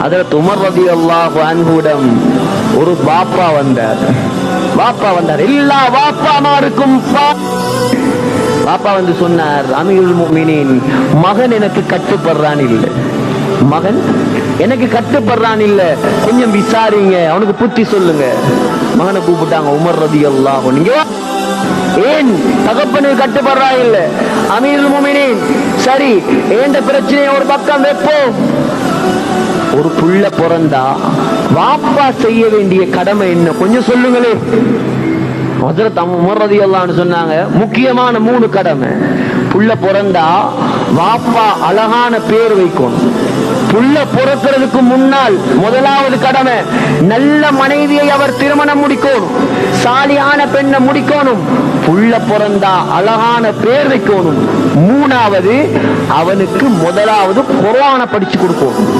அதில் துமர் ரதி அல்லாஹ் அன்புடம் ஒரு பாப்பா வந்தார். பாப்பா வந்தார். எல்லா பாப்பாமாருக்கும் பா- பாப்பா வந்து சொன்னார் அமீருல் முமினின் மகன் எனக்கு கட்டுப்படுறான் இல்லை. மகன்? எனக்கு கட்டுப்படுறான் இல்ல. கொஞ்சம் விசாரிங்க. அவனுக்கு புத்தி சொல்லுங்க. மகனை கூப்பிட்டாங்க உமர் ரதி அல்லாஹ் நீங்க ஏன்? தகப்பனுக்கு கட்டுப்படுறா இல்ல. அமீர் முமினின் சரி ஏண்ட பிரச்சனையை ஒரு பக்கம் வைப்போம். ஒரு புள்ள பிறந்தா வாப்பா செய்ய வேண்டிய கடமை என்ன? கொஞ்சம் சொல்லுங்களேன் ஹசரத் உமர் எல்லாம்னு சொன்னாங்க முக்கியமான மூணு கடமை. புள்ள பிறந்தா வாப்பா அழகான பேர் வைக்கணும். புள்ள பிறக்கிறதுக்கு முன்னால் முதலாவது கடமை நல்ல மனைவியை அவர் திருமணம் முடிக்கணும். சாலியான பெண்ணை முடிக்கணும். புள்ள பிறந்தா அழகான பேர் வைக்கணும். மூணாவது அவனுக்கு முதலாவது குரான படிச்சு கொடுக்கணும்.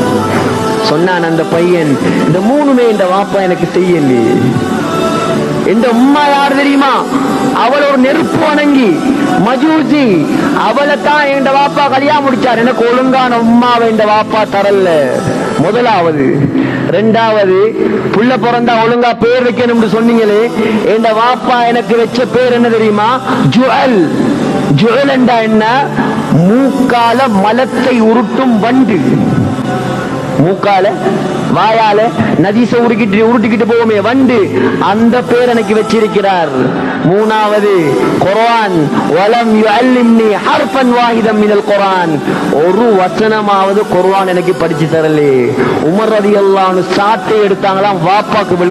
சொன்னான் அந்த பையன் இந்த மூணுமே இந்த வாப்பா எனக்கு செய்யலையே. இந்த உம்மா யார் தெரியுமா? அவள் ஒரு நெருப்பு வணங்கி மஜூசி அவளை தான் என் வாப்பா கல்யாணம் முடிச்சார். எனக்கு ஒழுங்கான உம்மாவை இந்த வாப்பா தரல முதலாவது. ரெண்டாவது புள்ள பிறந்தா ஒழுங்கா பேர் வைக்கணும்னு சொன்னீங்களே என் வாப்பா எனக்கு வச்ச பேர் என்ன தெரியுமா? ஜுவல் ஜுவல் என்றா என்ன? மூக்கால மலத்தை உருட்டும் வண்டு. மூக்கால வாயால நதிச உருக்கிட்டு உருட்டிக்கிட்டு போவோமே வண்டு. அந்த பேர் எனக்கு வச்சிருக்கிறார். மூணாவது குரான் வலம் யுஅல்லிம்னி ஹர்ஃபன் வாஹிதம் மினல் குரான் ஒரு வசனமாவது குர்ஆன் எனக்கு படிச்சு தரலே. உமர் ரலியல்லாஹு அன்ஹு சாட்டை எடுத்தாங்களாம் வாப்பாக்கு